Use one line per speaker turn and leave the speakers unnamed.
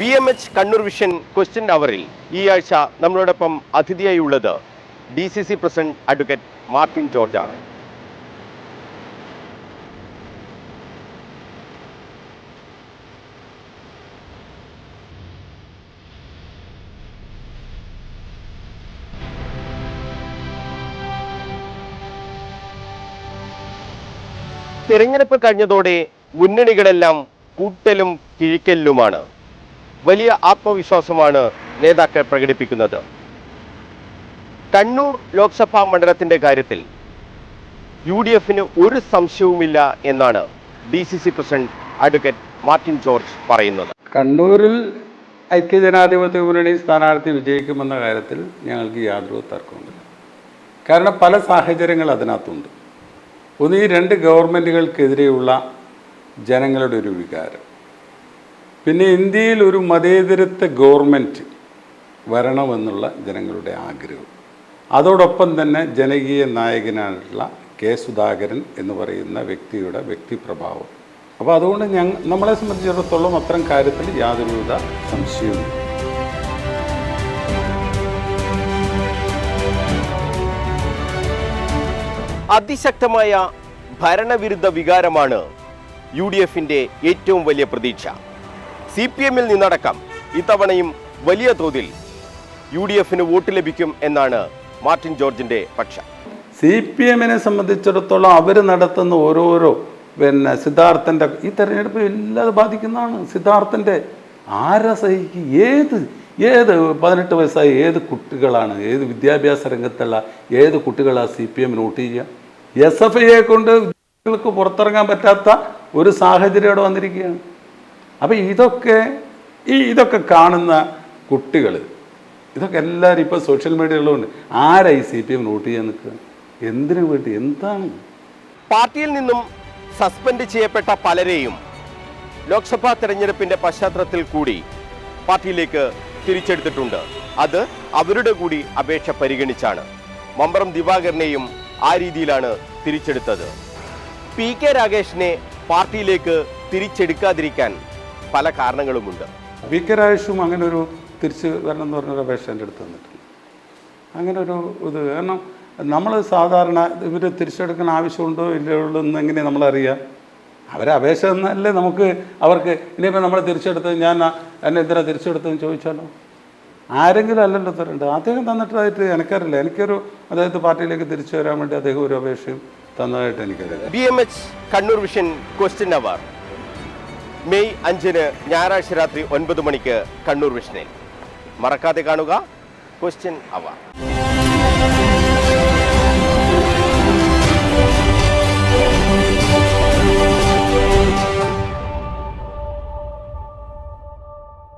B M H Kannur vision question അവറിൽ ഈ ആഴ്ച നമ്മളോടൊപ്പം അതിഥിയായി ഉള്ളത് D C C president advocate Martin ജോർജാണ്. തിരഞ്ഞെടുപ്പ് കഴിഞ്ഞതോടെ മുന്നണികളെല്ലാം കൂട്ടലും കിഴിക്കലിലുമാണ്. വലിയ ആത്മവിശ്വാസമാണ് നേതാക്കൾ പ്രകടിപ്പിക്കുന്നത്. കണ്ണൂർ ലോക്സഭാ മണ്ഡലത്തിന്റെ കാര്യത്തിൽ യു ഡി എഫിന് ഒരു സംശയവുമില്ല എന്നാണ് D C C president advocate Martin George പറയുന്നത്.
കണ്ണൂരിൽ ഐക്യജനാധിപത്യ മുന്നണി സ്ഥാനാർത്ഥി വിജയിക്കുമെന്ന കാര്യത്തിൽ ഞങ്ങൾക്ക് യാതൊരു തർക്കവുമില്ല. കാരണം പല സാഹചര്യങ്ങൾ അതിനകത്തുണ്ട്. ഒന്ന് ഈ രണ്ട് ഗവൺമെന്റുകൾക്കെതിരെയുള്ള ജനങ്ങളുടെ ഒരു വികാരം. പിന്നെ ഇന്ത്യയിൽ ഒരു മതേതരത്വ ഗവൺമെന്റ് വരണമെന്നുള്ള ജനങ്ങളുടെ ആഗ്രഹം. അതോടൊപ്പം തന്നെ ജനകീയ നായകനായിട്ടുള്ള കെ സുധാകരൻ എന്ന് പറയുന്ന വ്യക്തിയുടെ വ്യക്തിപ്രഭാവം. അപ്പോൾ അതുകൊണ്ട് ഞങ്ങൾ നമ്മളെ സംബന്ധിച്ചിടത്തോളം അത്തരം കാര്യത്തിൽ യാതൊരുവിധ സംശയവുമില്ല.
അതിശക്തമായ ഭരണവിരുദ്ധ വികാരമാണ് യു ഡി എഫിന്റെ ഏറ്റവും വലിയ പ്രതീക്ഷ. സി പി എമ്മിൽ നിന്നടക്കം ഇത്തവണയും വലിയ തോതിൽ യു ഡി എഫിന് വോട്ട് ലഭിക്കും എന്നാണ് മാർട്ടിൻ ജോർജിന്റെ പക്ഷം.
സി പി എമ്മിനെ സംബന്ധിച്ചിടത്തോളം അവർ നടത്തുന്ന ഓരോരോ പിന്നെ സിദ്ധാർത്ഥന്റെ ഈ തെരഞ്ഞെടുപ്പ് എല്ലാം ബാധിക്കുന്നതാണ്. സിദ്ധാർത്ഥന്റെ ആരാ സഹിക്ക്? ഏത് ഏത് പതിനെട്ട് വയസ്സായ ഏത് കുട്ടികളാണ് ഏത് വിദ്യാഭ്യാസ രംഗത്തുള്ള ഏത് കുട്ടികളാണ് സി പി എമ്മിന് വോട്ട് ചെയ്യുക? എസ് എഫ് ഐയെ കൊണ്ട് കുട്ടികൾക്ക് പുറത്തിറങ്ങാൻ പറ്റാത്ത ഒരു സാഹചര്യം അവിടെ വന്നിരിക്കുകയാണ്. അപ്പം ഇതൊക്കെ ഈ ഇതൊക്കെ കാണുന്ന കുട്ടികൾ ഇതൊക്കെ എല്ലാവരും ഇപ്പോൾ സോഷ്യൽ മീഡിയയിലുള്ളതുകൊണ്ട് ആരാ ഈ സി പി എം വോട്ട് ചെയ്യാൻ നിൽക്കുക? എന്തിനു വേണ്ടി? എന്താണ്?
പാർട്ടിയിൽ നിന്നും സസ്പെൻഡ് ചെയ്യപ്പെട്ട പലരെയും ലോക്സഭാ തെരഞ്ഞെടുപ്പിന്റെ പശ്ചാത്തലത്തിൽ കൂടി പാർട്ടിയിലേക്ക് തിരിച്ചെടുത്തിട്ടുണ്ട്. അത് അവരുടെ കൂടി അപേക്ഷ പരിഗണിച്ചാണ്. മമ്പറം ദിവാകരനെയും ആ രീതിയിലാണ് തിരിച്ചെടുത്തത്. പി കെ രാഗേഷിനെ പാർട്ടിയിലേക്ക് തിരിച്ചെടുക്കാതിരിക്കാൻ പല കാരണങ്ങളുമുണ്ട്.
വി കെ രാജേഷും അങ്ങനെ ഒരു തിരിച്ച് വരണം എന്ന് പറഞ്ഞൊരു അപേക്ഷ എന്റെ അടുത്ത് വന്നിട്ടില്ല അങ്ങനെ ഒരു ഇത് കാരണം നമ്മൾ സാധാരണ ഇവർ തിരിച്ചെടുക്കാൻ ആവശ്യമുണ്ടോ ഇല്ലയോ എന്ന് എങ്ങനെ നമ്മളറിയാം? അവരെ അപേക്ഷ എന്നല്ലേ നമുക്ക് അവർക്ക് ഇനിയിപ്പോൾ നമ്മൾ തിരിച്ചെടുത്ത് ഞാൻ എന്നെ എന്തിനാ തിരിച്ചെടുത്തതെന്ന് ചോദിച്ചാലോ? ആരെങ്കിലും അല്ലല്ലോ തരേണ്ടത് അദ്ദേഹം തന്നിട്ടായിട്ട് എനിക്കറിയില്ല. എനിക്കൊരു അദ്ദേഹത്തെ പാർട്ടിയിലേക്ക് തിരിച്ചു വരാൻ വേണ്ടി അദ്ദേഹം ഒരു അപേക്ഷയും തന്നതായിട്ട് എനിക്കറിയില്ല.
B M H Kannur vision question hour May അഞ്ചിന് ഞായറാഴ്ച രാത്രി ഒൻപത് മണിക്ക് കണ്ണൂർ വിഷനിൽ മറക്കാതെ കാണുക. ക്വസ്റ്റ്യൻ അവർ